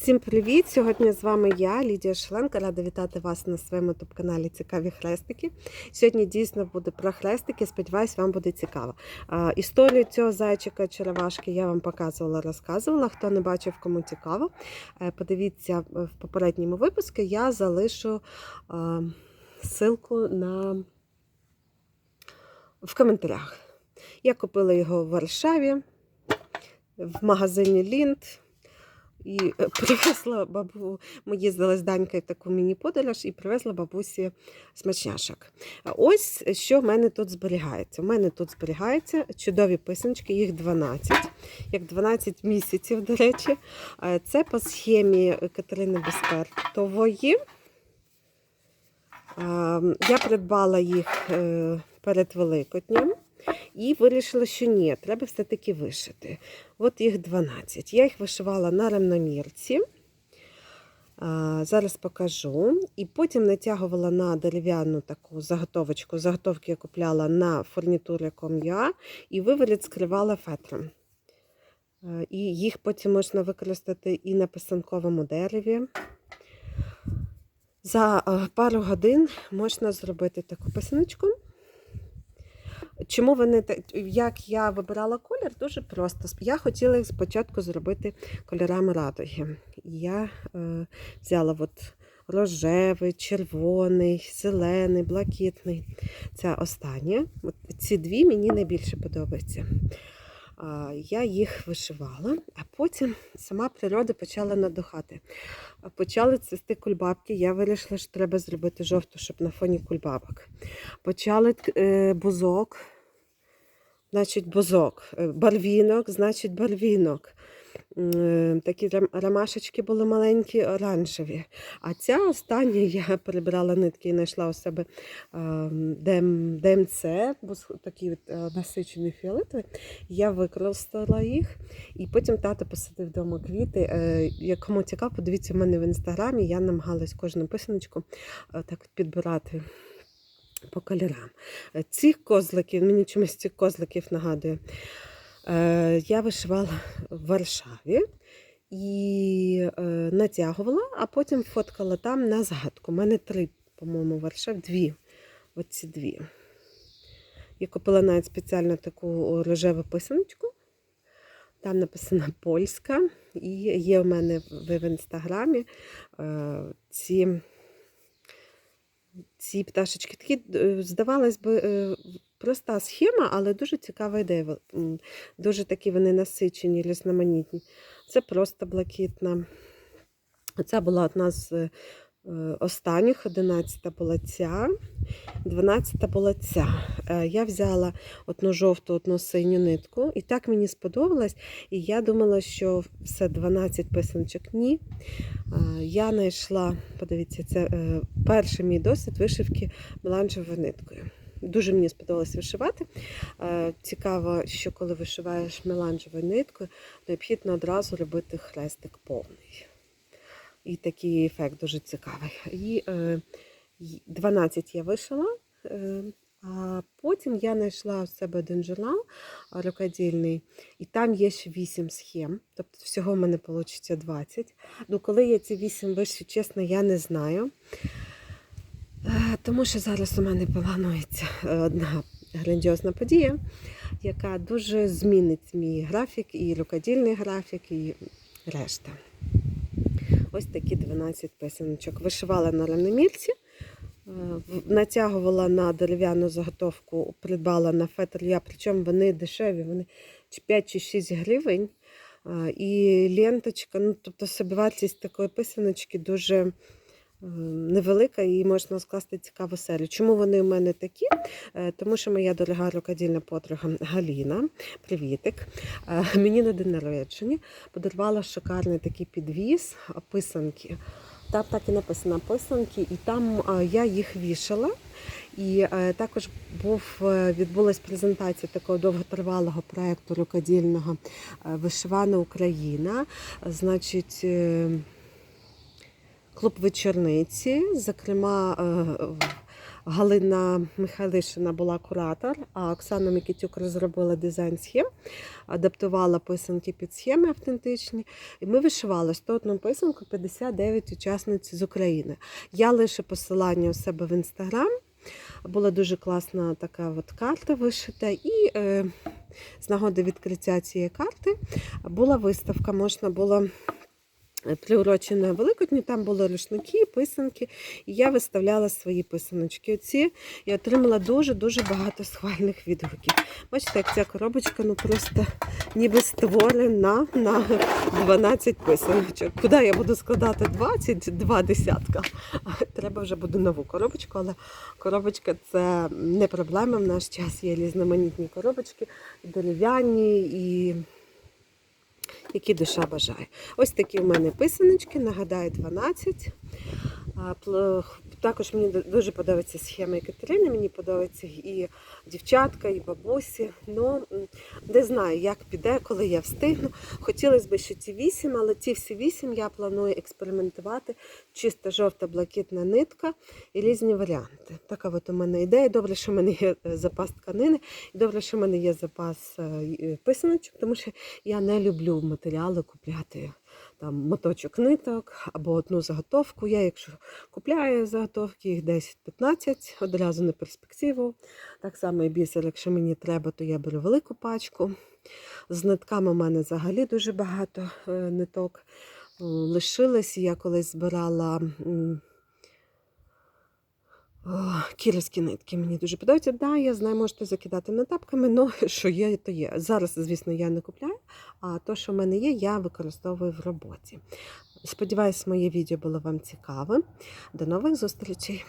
Всім привіт! Сьогодні з вами я, Лідія Шленка. Рада вітати вас на своєму ютуб-каналі Цікаві хрестики. Сьогодні дійсно буде про хрестики. Сподіваюсь, вам буде цікаво. Історію цього зайчика черевашки я вам показувала, розказувала. Хто не бачив, кому цікаво, е, подивіться в попередньому випуску. Я залишу ссылку на в коментарях. Я купила його в Варшаві в магазині Лінд. І е, привезла бабу, ми їздили з Данькою таку міні-подорож і привезла бабусі смачняшок. Ось що в мене тут зберігається. У мене тут зберігаються чудові писаночки, їх 12, як 12 місяців, до речі. Е, Це по схемі Катерини Безпертової. Е, Я придбала їх е, перед Великоднем. І вирішила, що ні, треба все-таки вишити. От їх 12. Я їх вишивала на ремномірці. Зараз покажу. І потім натягувала на дерев'яну таку заготовочку. Заготовки я купляла на фурнітурі ком'я і виворіт скривала фетром. І їх потім можна використати і на писанковому дереві. За пару годин можна зробити таку писаночку. Чому вони як я вибирала колір, дуже просто. Я хотіла їх спочатку зробити кольорами радуги. Я е, взяла от рожевий, червоний, зелений, блакитний. Це останнє. От ці дві мені найбільше подобаються. Я їх вишивала, а потім сама природа почала надухати. Почали цвісти кульбабки. Я вирішила, що треба зробити жовту, щоб на фоні кульбабок. Почали е, бузок, значить бузок, Е, барвінок, значить барвінок. Такі ромашечки були маленькі, оранжеві. А ця остання я перебрала нитки і знайшла у себе ДМ, ДМЦ, такі от, е, насичені фіолетові. Я використала їх, і потім тато посадив вдома квіти. Е, як Кому цікаво, подивіться в мене в інстаграмі. Я намагалась кожну писаночку е, так підбирати по кольорам. Ці козлики, мені чомусь цих козликів нагадує. Е, Я вишивала в Варшаві і е, натягувала, а потім фоткала там на згадку. У мене три, по-моєму, Варшав, дві. Оці дві. Я купила навіть спеціально таку рожеву писаночку. Там написано польська. І є в мене в в інстаграмі е, ці, ці пташечки. Такі, здавалось би, проста схема, але дуже цікава ідея. Дуже такі вони насичені, різноманітні. Це просто блакитна. Це була одна з е, останніх, 11 була ця, 12 була ця. Я взяла одну жовту, одну синю нитку, і так мені сподобалось. І я думала, що все 12 писаночок. Ні. Е, Я знайшла, подивіться, це е, перший мій досвід вишивки меланжевою ниткою. Дуже мені сподобалось вишивати. Е, Цікаво, що коли вишиваєш меланжевою ниткою, необхідно одразу робити хрестик повний. І такий ефект дуже цікавий. І е, 12 я вишила, е, а потім я знайшла у себе один журнал рукодільний, і там є ще 8 схем. Тобто всього в мене вийде 20. Ну, коли я ці 8 вишу, чесно, я не знаю. Тому що зараз у мене планується е, одна грандіозна подія, яка дуже змінить мій графік, і рукодільний графік, і решта. Ось такі 12 писаночок. Вишивала на ремномірці, е, натягувала на дерев'яну заготовку, придбала на фетр причому вони дешеві, вони 5 чи 6 гривень. Е, І ленточка, ну тобто собівартість такої писаночки дуже невелика і можна скласти цікаву серію. Чому вони у мене такі? Е, Тому що моя дорога рукодільна подруга Галіна, привітик, е, мені на день народження подарувала шикарний такий підвіз писанки. Там так і написано писанки, і там я їх вішала. І е, також був, е, відбулась презентація такого довготривалого проєкту рукодільного е, Вишивана Україна. Значить, е, клуб вечорниці, зокрема, е, Галина Михайлишина була куратор, а Оксана Микитюк розробила дизайн схем, адаптувала писанки під схеми автентичні. І ми вишивали 101 писанку 59 учасниць з України. Я лише посилання у себе в інстаграм. Була дуже класна така от карта вишита. І е, з нагоди відкриття цієї карти була виставка. Можна було приурочена Великодню, там були рушники, писанки, і я виставляла свої писаночки. Оці і отримала дуже-дуже багато схвальних відгуків. Бачите, як ця коробочка ну просто ніби створена на 12 писаночок. Куди я буду складати 22 десятка? Треба вже буде нову коробочку, але коробочка це не проблема. В наш час є різноманітні коробочки, дерев'яні і які душа бажає. Ось такі в мене писаночки, нагадаю, 12. Також мені дуже подобається схема Екатерини, мені подобається і дівчатка, і бабусі. Ну, не знаю, як піде, коли я встигну. Хотілося б ще ці вісім, але ці всі вісім я планую експериментувати. Чиста жовта блакитна нитка і різні варіанти. Така от у мене ідея. Добре, що в мене є е, запас тканини, і добре, що в мене є запас е, писаночок, тому що я не люблю матеріали купляти там моточок ниток або одну заготовку. Я, якщо купляю заготовки, їх 10-15 одразу на перспективу. Так само і бісер, якщо мені треба, то я беру велику пачку. З нитками у мене взагалі дуже багато е, ниток лишилось. Я колись збирала. Кіровські нитки мені дуже подобаються. Да, я знаю, можете закидати нотапками, але що є, то є. Зараз, звісно, я не купляю, а то, що в мене є, я використовую в роботі. Сподіваюсь, моє відео було вам цікавим. До нових зустрічей!